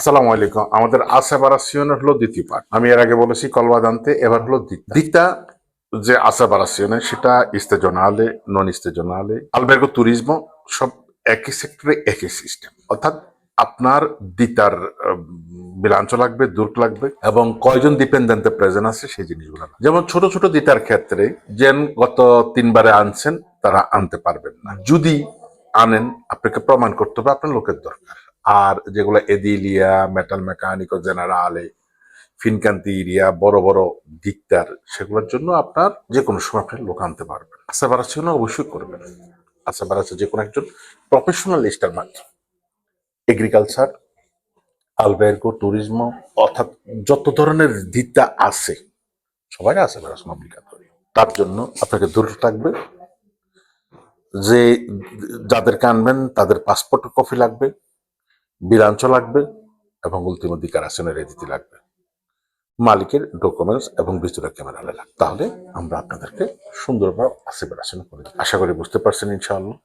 আসসালামু আলাইকুম। আমাদের আসাবারাসিয়ন হলো দ্বিতীয় পার্ট আমি এর আগে বলেছি কলবাদান্তে এবার হলো দিকটা। দিকটা যে আসাবারাসিয়নে সেটা ইস্তেজনালে নন ইস্তেজনালে আলবের্গো তুরিজমো সব একই সেক্টরে একই সিস্টেম অর্থাৎ আপনার দিতার বিলাঞ্চ লাগবে দুর্ক লাগবে, এবং কয়জন ডিপেন্ডেন্টে প্রেজেন্ট আছে, সেই জিনিসগুলো যেমন ছোট ছোট দিতার ক্ষেত্রে, যেন গত তিনবারে আনছেন, তারা আনতে পারবেন না। যদি আনেন, আপনাকে প্রমাণ করতে হবে, আপনার লোকের দরকার। আর যেগুলো এদিলিয়া মেটাল মেকানিক জেনারেলে ফিনকান্তি এরিয়া বড় বড় দিকদার সেগুলোর জন্য আপনার যে কোনো সময় আপনি লোক আনতে পারবেন। আশা বাড়াচ্ছে অবশ্যই করবেন। আশা বাড়াচ্ছে যে কোনো একজন প্রফেশনাল লিস্টার মাত্র। এগ্রিকালচার আলবেরগো ট্যুরিজম অর্থাৎ যত ধরনের দিকটা আছে, সবাই আছে বেড়াশোনা অবলিগাতরি তার জন্য আপনাকে দূরে থাকবে যে যাদেরকে আনবেন, তাদের পাসপোর্ট কপি লাগবে। বিরাঞ্চ লাগবে এবং উল্টিম আসনের রেদিতে লাগবে মালিকের ডকুমেন্টস এবং ভিতরে ক্যামেরা লাগবে তাহলে আমরা আপনাদেরকে সুন্দরভাবে আসে আসনে করে। আশা করি বুঝতে পারছেন ইনশাআল্লাহ